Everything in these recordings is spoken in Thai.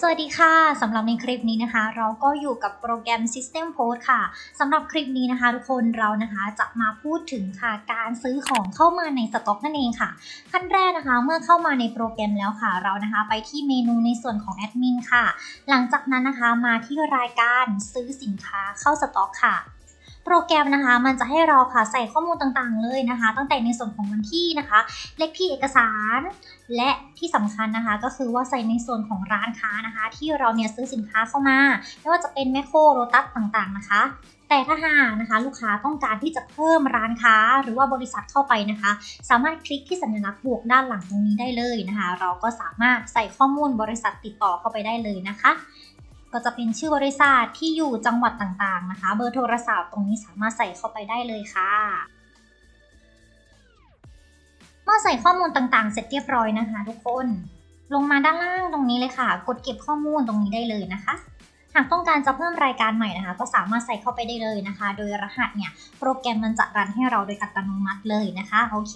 สวัสดีค่ะ สำหรับในคลิปนี้นะคะ เราก็อยู่กับโปรแกรม System Post ค่ะสำหรับคลิปนี้นะคะ ทุกคนเรานะคะจะมาพูดถึงค่ะการซื้อของเข้ามาในสต็อกนั่นเองค่ะ ขั้นแรกนะคะเมื่อเข้ามาในโปรแกรมแล้วค่ะ เรานะคะไปที่เมนูในส่วนของแอดมินค่ะ หลังจากนั้นนะคะมาที่รายการซื้อสินค้าเข้าสต็อกค่ะ โปรแกรมนะคะ มันจะให้เราค่ะใส่ข้อมูลต่างๆเลยนะคะ ตั้งแต่ในส่วนของวันที่นะคะ เลขที่เอกสาร และที่สำคัญนะคะ ก็คือว่าใส่ในส่วนของร้านค้านะคะ ที่เราเนี่ยซื้อสินค้าเข้ามาไม่ว่าจะเป็นแมคโครโรตัสต่างๆนะคะแต่ถ้าหากนะคะลูกค้าต้องการที่จะเพิ่มร้านค้าหรือว่าบริษัทเข้าไปนะคะ สามารถคลิกที่สัญลักษณ์บวกด้านหลังตรงนี้ได้เลยนะคะ เราก็สามารถใส่ข้อมูลบริษัทติดต่อเข้าไปได้เลยนะคะ ก็จะเป็นชื่อบริษัทที่อยู่จังหวัดต่างๆนะคะ เบอร์โทรศัพท์ตรงนี้สามารถใส่เข้าไปได้เลยค่ะเมื่อใส่ข้อมูลต่างๆ เสร็จเรียบร้อยนะคะ ทุกคน ลงมาด้านล่างตรงนี้เลยค่ะ กดเก็บข้อมูลตรงนี้ได้เลยนะคะ หากต้องการจะเพิ่มรายการใหม่นะคะ ก็สามารถใส่เข้าไปได้เลยนะคะ โดยรหัสเนี่ยโปรแกรมมันจะรันให้เราโดยอัตโนมัติเลยนะคะโอเค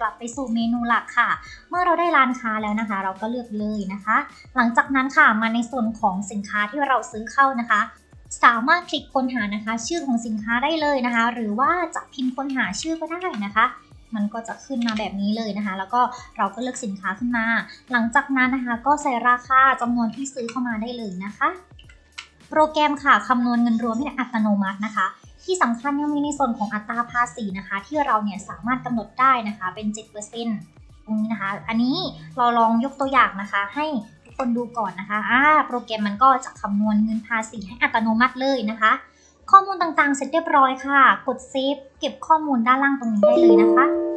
กลับไปสู่เมนูหลักค่ะ เมื่อเราได้ร้านค้าแล้วนะคะ เราก็เลือกเลยนะคะ หลังจากนั้นค่ะมาในส่วนของสินค้าที่เราซื้อเข้านะคะสามารถคลิกค้นหานะคะ ชื่อของสินค้าได้เลยนะคะ หรือว่าจะพิมพ์ค้นหาชื่อก็ได้นะคะ มันก็จะขึ้นมาแบบนี้เลยนะคะ แล้วก็เราก็เลือกสินค้าขึ้นมา หลังจากนั้นนะคะ ก็ใส่ราคาจำนวนที่ซื้อเข้ามาได้เลยนะคะ โปรแกรมค่ะคำนวณเงินรวมให้อัตโนมัตินะคะ ที่สำคัญยังมีในส่วนของอัตราภาษีนะคะ ที่เราเนี่ยสามารถกำหนดได้นะคะเป็น 7%ตรงนี้นะคะ อันนี้เราลองยกตัวอย่างนะคะ ให้ทุกคนดูก่อนนะคะอ่าโปรแกรมมันก็จะคำนวณเงินภาษีให้อัตโนมัติเลยนะคะ ข้อมูลต่างๆ เสร็จเรียบร้อยค่ะ กดเซฟเก็บข้อมูลด้านล่างตรงนี้ได้เลยนะคะ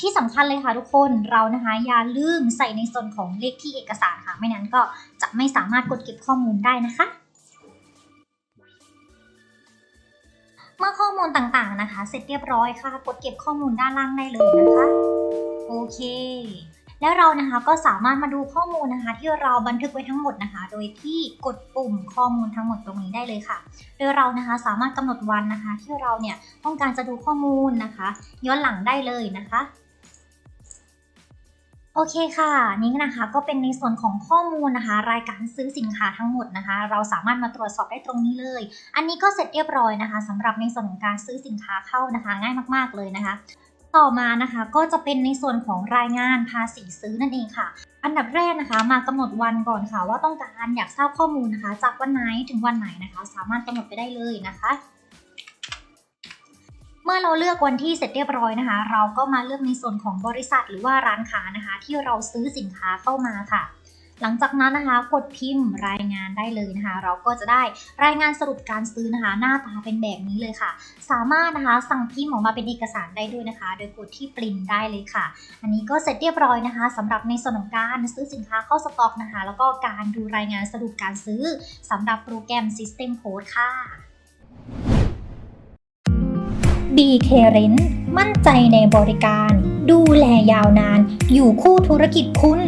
ที่สำคัญเลยค่ะทุกคนเรานะคะอย่าลืมใส่ในส่วนของเลขที่เอกสารค่ะ ไม่นั้นก็จะไม่สามารถกดเก็บข้อมูลได้นะคะเมื่อข้อมูลต่างๆนะคะ เสร็จเรียบร้อยค่ะ กดเก็บข้อมูลด้านล่างได้เลยนะคะ โอเค แล้วเรานะคะก็สามารถมาดูข้อมูลนะคะ ที่เราบันทึกไว้ทั้งหมดนะคะ โดยที่กดปุ่มข้อมูลทั้งหมดตรงนี้ได้เลยค่ะ โดยเรานะคะสามารถกำหนดวันนะคะ ที่เราเนี่ยต้องการจะดูข้อมูลนะคะ ย้อนหลังได้เลยนะคะ โอเคค่ะ นี่นะคะก็เป็นในส่วนของข้อมูลนะคะ รายการซื้อสินค้าทั้งหมดนะคะ เราสามารถมาตรวจสอบได้ตรงนี้เลย อันนี้ก็เสร็จเรียบร้อยนะคะสำหรับในส่วนของการซื้อสินค้าเข้านะคะ ง่ายมากๆเลยนะคะ ต่อมานะคะก็จะเป็นในส่วนของรายงานภาษีซื้อนั่นเองค่ะ อันดับแรกนะคะมากำหนดวันก่อนค่ะ ว่าต้องการอยากทราบข้อมูลนะคะ จากวันไหนถึงวันไหนนะคะ สามารถกำหนดไปได้เลยนะคะ เมื่อเราเลือกวันที่เสร็จเรียบร้อยนะคะ เราก็มาเลือกในส่วนของบริษัทหรือว่าร้านค้านะคะ ที่เราซื้อสินค้าเข้ามาค่ะ หลังจากนั้นนะคะกดพิมพ์รายงานได้เลยนะคะ เราก็จะได้รายงานสรุปการซื้อนะคะ หน้าตาเป็นแบบนี้เลยค่ะ สามารถนะคะสั่งพิมพ์ออกมาเป็นเอกสารได้ด้วยนะคะ โดยกดที่ปริ้นได้เลยค่ะ อันนี้ก็เสร็จเรียบร้อยนะคะสำหรับในส่วนของการซื้อสินค้าเข้าสต็อกนะคะ แล้วก็การดูรายงานสรุปการซื้อสำหรับโปรแกรม System Code ค่ะ BK Rent มั่นใจในบริการ ดูแลยาวนาน อยู่คู่ธุรกิจคุณ